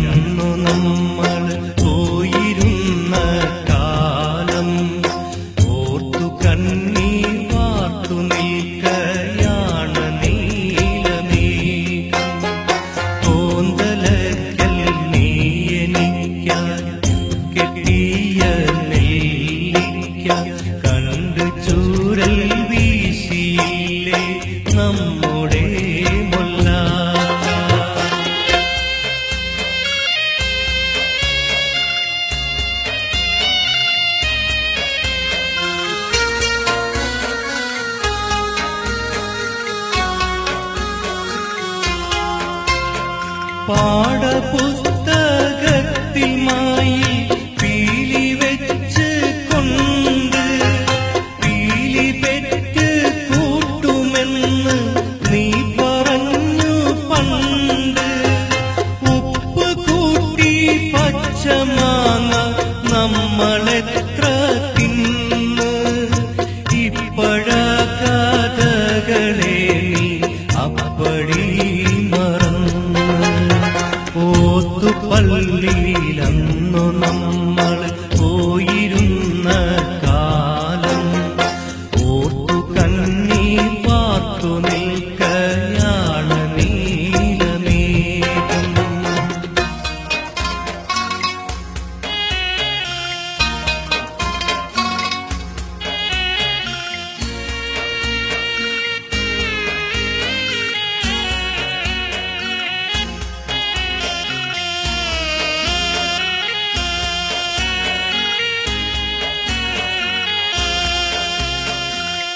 ചൊന്നു നമ്മൾ பாட புஸ்தகத்தில் மாயி நீலம்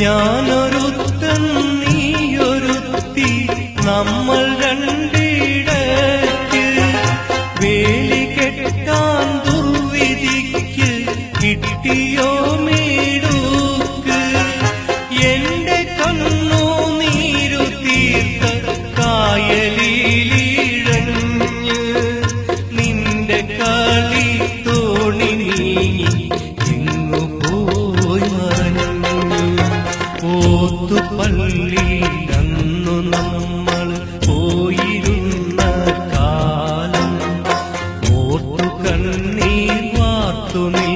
ഞാനൊരുത്തൻ നീയൊരുത്തി നമ്മൾ രണ്ടിടയ്ക്ക് വേലി കെട്ടാൻ ദുർവിധിക്ക് കിട്ടിയോ മീടുക്ക്? എന്റെ കണ്ണു നീരു തീർത്ത കായലിലിഴഞ്ഞ് നിന്റെ കളി തോണി നീങ്ങി tú